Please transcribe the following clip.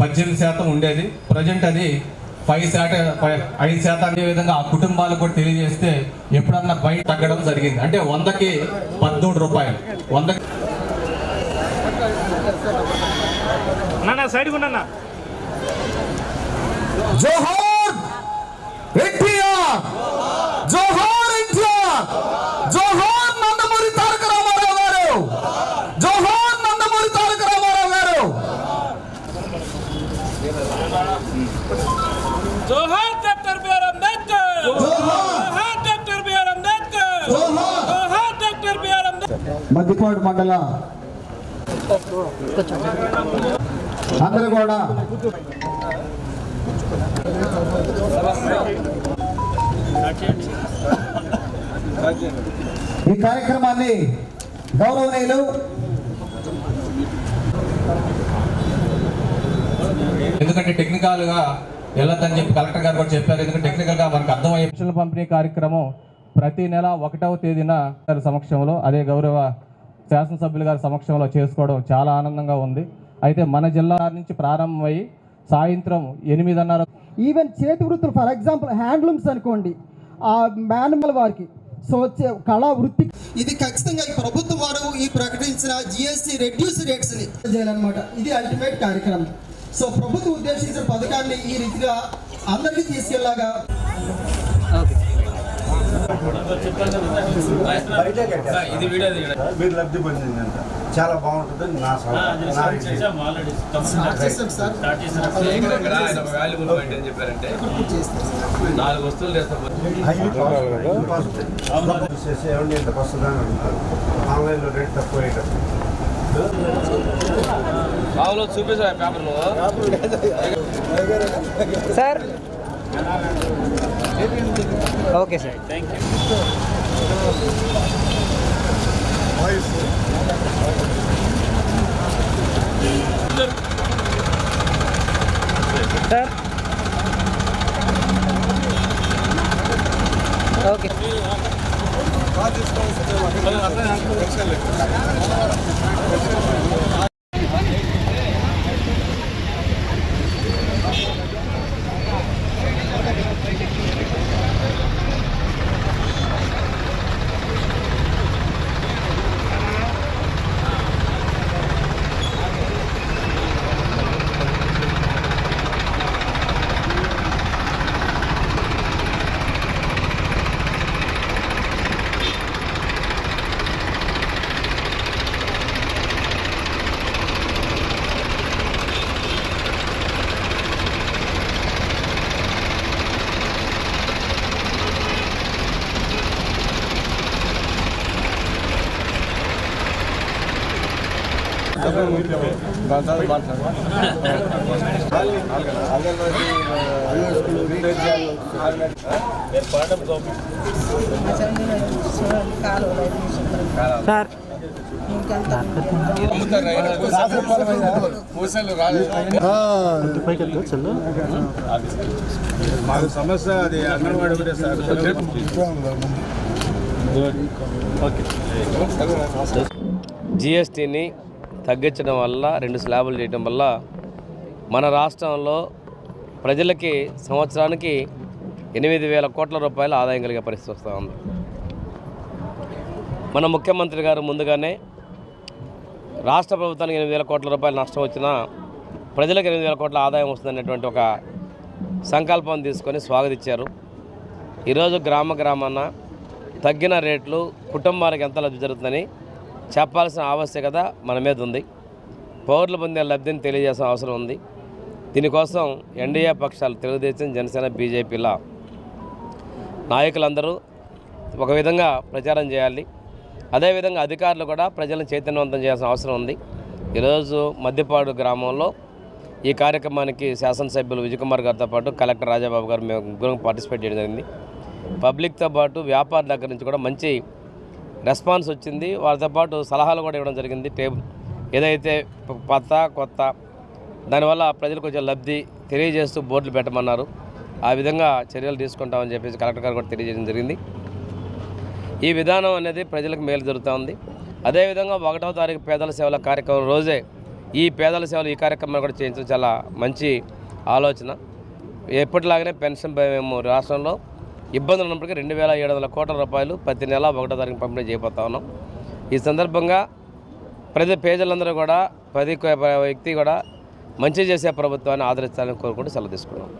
పద్దెనిమిది శాతం ఉండేది. ప్రజెంట్ అది ఫైవ్ శాతం ఐదు శాతం అదే విధంగా ఆ కుటుంబాలకు కూడా తెలియజేస్తే ఎప్పుడన్నా బయట తగ్గడం జరిగింది. అంటే వందకి పద్మూడు రూపాయలు. వందకి సైడ్కి ఉన్నా జోహార్ మద్దిపాడు మండల అందరూ కూడా ఈ కార్యక్రమాన్ని గౌరవనీయులు ఎందుకంటే టెక్నికల్గా వెళ్ళొద్దని చెప్పి కలెక్టర్ గారు కూడా చెప్పారు. ఎందుకంటే టెక్నికల్గా మనకు అర్థమయ్యే పంపిణీ కార్యక్రమం ప్రతి నెల ఒకటవ తేదీన సమక్షంలో అదే గౌరవ శాసనసభ్యుల గారి సమక్షంలో చేసుకోవడం చాలా ఆనందంగా ఉంది. అయితే మన జిల్లా నుంచి ప్రారంభమై సాయంత్రం ఎనిమిదిన్నర ఈవెన్ చేతి వృత్తులు ఫర్ ఎగ్జాంపుల్ హ్యాండ్లూమ్స్ అనుకోండి ఆ మాన్యువల్ వారికి సో కళా వృత్తి ఇది ఖచ్చితంగా ఈ ప్రభుత్వం వారు ఈ ప్రకటించిన జిఎస్టీ రెడ్యూస్ రేట్స్ని చేయాలన్నమాట. ఇది అల్టిమేట్ కార్యక్రమం. సో ప్రభుత్వం ఉద్దేశించిన పథకాన్ని ఈ రీతిగా అందరికీ తీసుకెళ్ళాగా మీరు లబ్ధి పొందిందంట చాలా బాగుంటుంది నా సలహా నా విజయం. చేస్తాం సార్ చేసి ఏమండి ఇంతకు వస్తుందని అడుగుతారు ఆన్లైన్లో రేట్ తక్కువ అయ్యేటప్పుడు sir okay sir sir okay sir. మాకు సమస్య అది అంగన్వాడీ ఒకటే సార్. జిఎస్టీని తగ్గించడం వల్ల రెండు స్లాబులు చేయడం వల్ల మన రాష్ట్రంలో ప్రజలకి సంవత్సరానికి ఎనిమిది వేల కోట్ల రూపాయల ఆదాయం కలిగే పరిస్థితి వస్తూ ఉంది. మన ముఖ్యమంత్రి గారు ముందుగానే రాష్ట్ర ప్రభుత్వానికి ఎనిమిది వేల కోట్ల రూపాయల నష్టం వచ్చినా ప్రజలకు ఎనిమిది వేల కోట్ల ఆదాయం వస్తుందనేటువంటి ఒక సంకల్పం తీసుకొని స్వాగతించారు ఈరోజు గ్రామ గ్రామాన తగ్గిన రేట్లు కుటుంబాలకు ఎంత లబ్ధి జరుగుతుందని చెప్పాల్సిన ఆవశ్యకత మన మీద ఉంది. పౌరులు పొందే లబ్ధిని తెలియజేసిన అవసరం ఉంది. దీనికోసం ఎన్డీఏ పక్షాలు తెలుగుదేశం జనసేన బీజేపీల నాయకులందరూ ఒక విధంగా ప్రచారం చేయాలి. అదేవిధంగా అధికారులు కూడా ప్రజలను చైతన్యవంతం చేయాల్సిన అవసరం ఉంది. ఈరోజు మద్దిపాడు గ్రామంలో ఈ కార్యక్రమానికి శాసనసభ్యులు విజయకుమార్ గారితో పాటు కలెక్టర్ రాజాబాబు గారు మేము పార్టిసిపేట్ చేయడం జరిగింది. పబ్లిక్తో పాటు వ్యాపారుల దగ్గర నుంచి కూడా మంచి రెస్పాన్స్ వచ్చింది. వాళ్ళతో పాటు సలహాలు కూడా ఇవ్వడం జరిగింది టేబుల్. ఏదైతే ప- కొత్త దానివల్ల ప్రజలకు కొంచెం లబ్ధి తెలియజేస్తూ బోర్డులు పెట్టమన్నారు. ఆ విధంగా చర్యలు తీసుకుంటామని చెప్పేసి కలెక్టర్ గారు కూడా తెలియజేయడం జరిగింది. ఈ విధానం అనేది ప్రజలకు మేలు జరుగుతూ ఉంది. అదేవిధంగా ఒకటవ తారీఖు పేదల సేవల కార్యక్రమం రోజే ఈ పేదల సేవలు ఈ కార్యక్రమాన్ని కూడా చేయించడం చాలా మంచి ఆలోచన. ఎప్పటిలాగానే పెన్షన్ మేము రాష్ట్రంలో ఇబ్బందులు ఉన్నప్పటికీ రెండు వేల ఏడు వందల కోట్ల రూపాయలు ప్రతి నెల ఒకటో తారీఖు పంపిణీ చేయబోతా ఉన్నాం. ఈ సందర్భంగా ప్రతి పేదలందరూ కూడా ప్రతి వ్యక్తి కూడా మంచి చేసే ప్రభుత్వాన్ని ఆదరిస్తారని కోరుకుంటూ సెలవు తీసుకున్నాం.